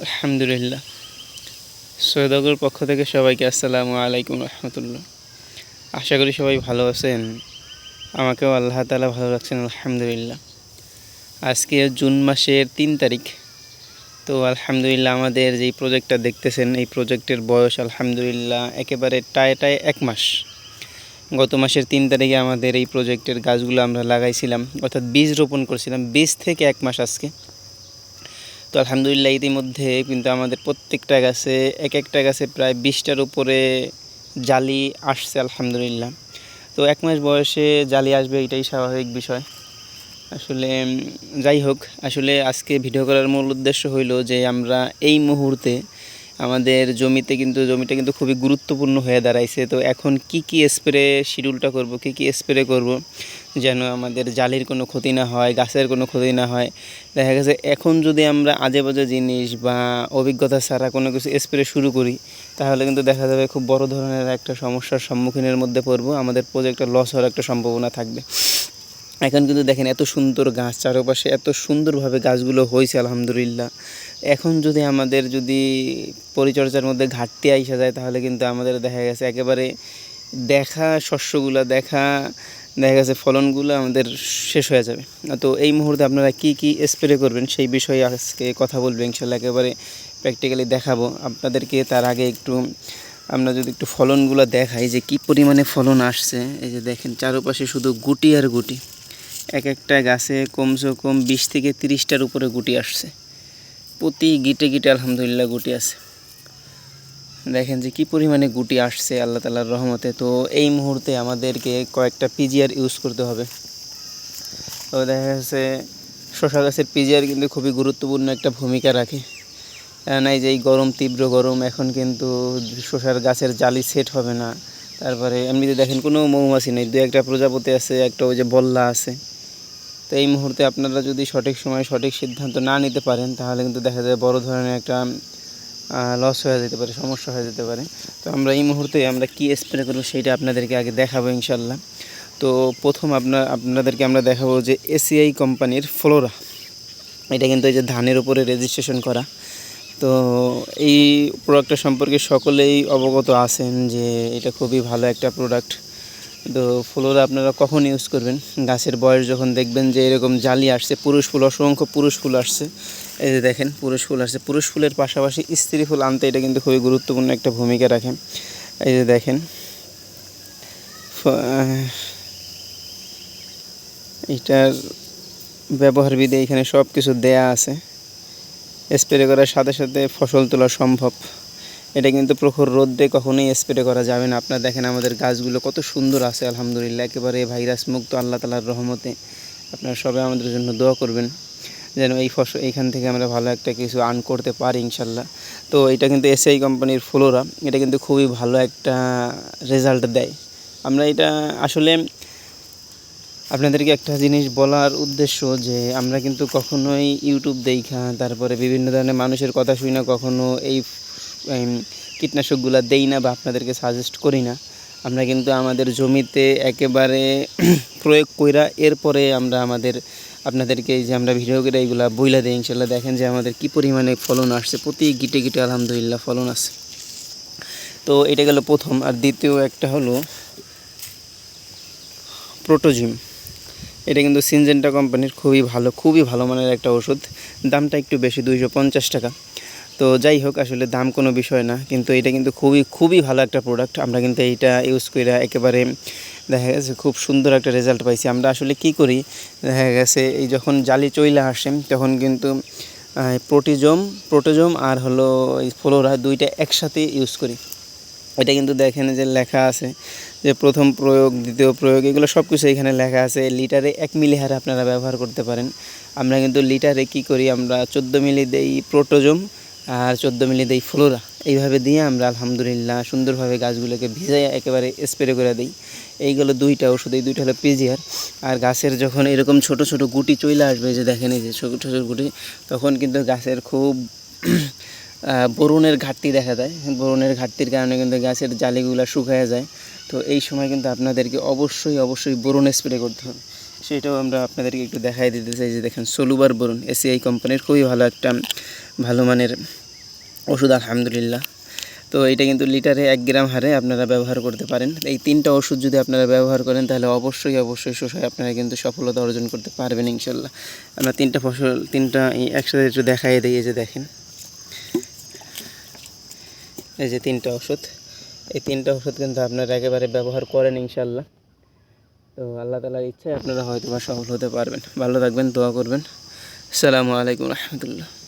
আলহামদুলিল্লাহ। সৈয়দগর পক্ষ থেকে সবাইকে আসসালামু আলাইকুম রহমতুল্লাহ। আশা করি সবাই ভালো আছেন। আমাকেও আল্লাহ তালা ভালো রাখছেন, আলহামদুলিল্লাহ। আজকে জুন মাসের তিন তারিখ। তো আলহামদুলিল্লাহ আমাদের যেই প্রজেক্টটা দেখতেছেন, এই প্রজেক্টের বয়স আলহামদুলিল্লাহ একেবারে টায় টায় এক মাস। গত মাসের তিন তারিখে আমাদের এই প্রজেক্টের গাছগুলো আমরা লাগাইছিলাম, অর্থাৎ বীজ রোপণ করছিলাম। বীজ থেকে এক মাস আজকে। তো আলহামদুলিল্লাহ ইতিমধ্যে কিন্তু আমাদের প্রত্যেকটা গাছে এক একটা গাছে প্রায় বিশটার উপরে জালি আসছে আলহামদুলিল্লাহ। তো এক মাস বয়সে জালি আসবে এটাই স্বাভাবিক বিষয়। আসলে যাই হোক, আসলে আজকে ভিডিও করার মূল উদ্দেশ্য হইল যে আমরা এই মুহূর্তে আমাদের জমিতে কিন্তু, জমিটা কিন্তু খুবই গুরুত্বপূর্ণ হয়ে দাঁড়াইছে। তো এখন কি কি স্প্রে শিডিউলটা করব, কি কি স্প্রে করব যেন আমাদের জালির কোনো ক্ষতি না হয়, গাছের কোনো ক্ষতি না হয়? দেখা গেছে এখন যদি আমরা আজে বাজে জিনিস বা অভিজ্ঞতা ছাড়া কোনো কিছু স্প্রে শুরু করি, তাহলে কিন্তু দেখা যাবে খুব বড় ধরনের একটা সমস্যার সম্মুখীনের মধ্যে পড়ব। আমাদের প্রজেক্টটা লস হওয়ার একটা সম্ভাবনা থাকবে। এখন কিন্তু দেখেন এত সুন্দর গাছ চারপাশে, এত সুন্দরভাবে গাছগুলো হয়েছে, আলহামদুলিল্লাহ। এখন যদি আমাদের যদি পরিচর্যার মধ্যে ঘাটতি আইসা যায়, তাহলে কিন্তু আমাদের দেখা গেছে একেবারে দেখা শস্যগুলো, দেখা দেখা গেছে ফলনগুলো আমাদের শেষ হয়ে যাবে। তো এই মুহূর্তে আপনারা কি কি স্প্রে করবেন সেই বিষয়ে আজকে কথা বলব, ইনশাল্লাহ একেবারে প্র্যাকটিক্যালি দেখাবো। আপনাদেরকে তার আগে একটু, আমরা যদি একটু ফলনগুলো দেখাই যে কি পরিমাণে ফলন আসছে, এই যে দেখেন চারপাশে শুধু গুটি আর গুটি। এক একটা গাছে কমসে কম বিশ থেকে তিরিশটার উপরে গুটি আসছে। প্রতি গিটে গিটে আলহামদুলিল্লাহ গুটি আছে। দেখেন যে কি পরিমাণে গুটি আসছে আল্লাহ তালার রহমতে। তো এই মুহূর্তে আমাদেরকে কয়েকটা পিজিআর ইউজ করতে হবে। তো দেখা যাচ্ছে শশা গাছের পিজিআর কিন্তু খুবই গুরুত্বপূর্ণ একটা ভূমিকা রাখে। কেননা এই যে এই গরম তীব্র গরম, এখন কিন্তু শশার গাছের জালি সেট হবে না। তারপরে এমনিতে দেখেন কোনো মৌমাছি নেই, দু একটা প্রজাপতি আছে, একটা ওই যে বল্লা আছে। তো এই মুহূর্তে আপনারা যদি সঠিক সময় সঠিক সিদ্ধান্ত না নিতে পারেন, তাহলে কিন্তু দেখা যায় বড় ধরনের একটা লস হয়ে যেতে পারে, সমস্যা হয়ে যেতে পারে। তো আমরা এই মুহূর্তে আমরা কি স্প্রে করব সেইটা আপনাদেরকে আগে দেখাবো ইনশাল্লাহ তো প্রথম আপনার আপনাদেরকে আমরা দেখাবো যে এসিআই কোম্পানির ফ্লোরা এটা কিন্তু এই যে ধানের উপরে রেজিস্ট্রেশন করা। তো এই প্রোডাক্টটা সম্পর্কে সকলেই অবগত আছেন যে এটা খুবই ভালো একটা প্রোডাক্ট তো ফুলরা আপনারা কখন ইউজ করবেন? গাছের বয়স যখন দেখবেন যে এরকম জালি আসছে, পুরুষ ফুল, অসংখ্য পুরুষ ফুল আসছে। এই যে দেখেন, পুরুষ ফুল আসছে। পুরুষ ফুলের পাশাপাশি স্ত্রী ফুল আনতে এটা কিন্তু খুবই গুরুত্বপূর্ণ একটা ভূমিকা রাখে। এই যে দেখেন এটার ব্যবহার বিধি এখানে সব কিছু দেয়া আছে। স্প্রে করার সাথে সাথে ফসল তোলা সম্ভব। এটা কিন্তু প্রখর রোদ্রে কখনোই স্প্রে করা যাবে না। আপনারা দেখেন আমাদের গাছগুলো কত সুন্দর আছে, আলহামদুলিল্লাহ। একেবারে ভাইরাস মুক্ত, আল্লাহ তালার রহমতে। আপনারা সবাই আমাদের জন্য দোয়া করবেন, যেন এই ফসল, এইখান থেকে আমরা ভালো একটা কিছু আর্ন করতে পারি ইনশাল্লাহ তো এটা কিন্তু এসআই কোম্পানির ফ্লোরা এটা কিন্তু খুবই ভালো একটা রেজাল্ট দেয়। আমরা এটা আসলে আপনাদেরকে একটা জিনিস বলার উদ্দেশ্য যে আমরা কিন্তু কখনোই ইউটিউব দেখা, তারপরে বিভিন্ন ধরনের মানুষের কথা শুনি না, কখনো এই কীটনাশকগুলো দেই না বা আপনাদেরকে সাজেস্ট করি না। আমরা কিন্তু আমাদের জমিতে একেবারে প্রয়োগ কইরা এরপরে আমরা আমাদের, আপনাদেরকে যে আমরা ভিডিও করে এইগুলা বইলা দিই, ইনশাল্লাহ দেখেন যে আমাদের কি পরিমাণে ফলন আসছে। প্রতি গিটে গিটে আলহামদুলিল্লাহ ফলন আছে। তো এটা গেল প্রথম, আর দ্বিতীয় একটা হলো প্রোটোজিম এটা কিন্তু সিনজেন্টা কোম্পানির খুবই ভালো খুবই ভালো মানের একটা ওষুধ। দামটা একটু বেশি, দুইশো পঞ্চাশ টাকা। তো যাই হোক, আসলে দাম কোনো বিষয় না, কিন্তু এটা কিন্তু খুবই খুবই ভালো একটা প্রোডাক্ট আমরা কিন্তু এইটা ইউজ করে একেবারে দেখা গেছে খুব সুন্দর একটা রেজাল্ট পাইছি। আমরা আসলে কি করি, দেখা গেছে এই যখন জালি চইলা আসে, তখন কিন্তু প্রোটিজম, প্রোটোজম আর হলো এই ফ্লোরা দুইটা একসাথে ইউজ করি। এটা কিন্তু দেখেন যে লেখা আছে যে প্রথম প্রয়োগ, দ্বিতীয় প্রয়োগ, এগুলো সব কিছু এখানে লেখা আছে। লিটারে এক মিলি হারে আপনারা ব্যবহার করতে পারেন। আমরা কিন্তু লিটারে কি করি, আমরা চোদ্দ মিলি দেই প্রোটোজম আর চোদ্দ মিলি দেই ফ্লোরা। এইভাবে দিয়ে আমরা আলহামদুলিল্লাহ সুন্দরভাবে গাছগুলোকে ভিজাই একেবারে স্প্রে করে দিই। এইগুলো দুইটা ওষুধ, এই দুইটা হলো পিজিআর। আর গাছের যখন এরকম ছোট ছোট গুটি চলে আসবে যে দেখেন এই যে ছোটো ছোটো গুটি, তখন কিন্তু গাছের খুব আহ, বোরনের ঘাটতি দেখা দেয় বোরনের ঘাটতির কারণে কিন্তু গাছের জালিগুলো শুকায় যায়। তো এই সময় কিন্তু আপনাদেরকে অবশ্যই অবশ্যই বোরন স্প্রে করতে হবে। সেটাও আমরা আপনাদেরকে একটু দেখাই দিতে চাই যে দেখেন সোলুবার বোরন এসিআই কোম্পানির খুবই ভালো একটা ভালো মানের ওষুধ আলহামদুলিল্লাহ। তো এটা কিন্তু লিটারে এক গ্রাম হারে আপনারা ব্যবহার করতে পারেন। এই তিনটা ওষুধ যদি আপনারা ব্যবহার করেন তাহলে অবশ্যই অবশ্যই শসায় আপনারা কিন্তু সফলতা অর্জন করতে পারবেন ইনশাল্লাহ। আমরা তিনটা ফসল তিনটা একসাথে একটু দেখাই এই যে দেখেন। এই যে তিনটা ওষুধ, এই তিনটা ওষুধ কিন্তু আপনারা একেবারে ব্যবহার করেন ইনশাল্লাহ তো আল্লাহ তালার ইচ্ছায় আপনারা হয়তো বা সফল হতে পারবেন। ভালো থাকবেন, দোয়া করবেন। আসসালামু আলাইকুম রহমতুল্লাহ।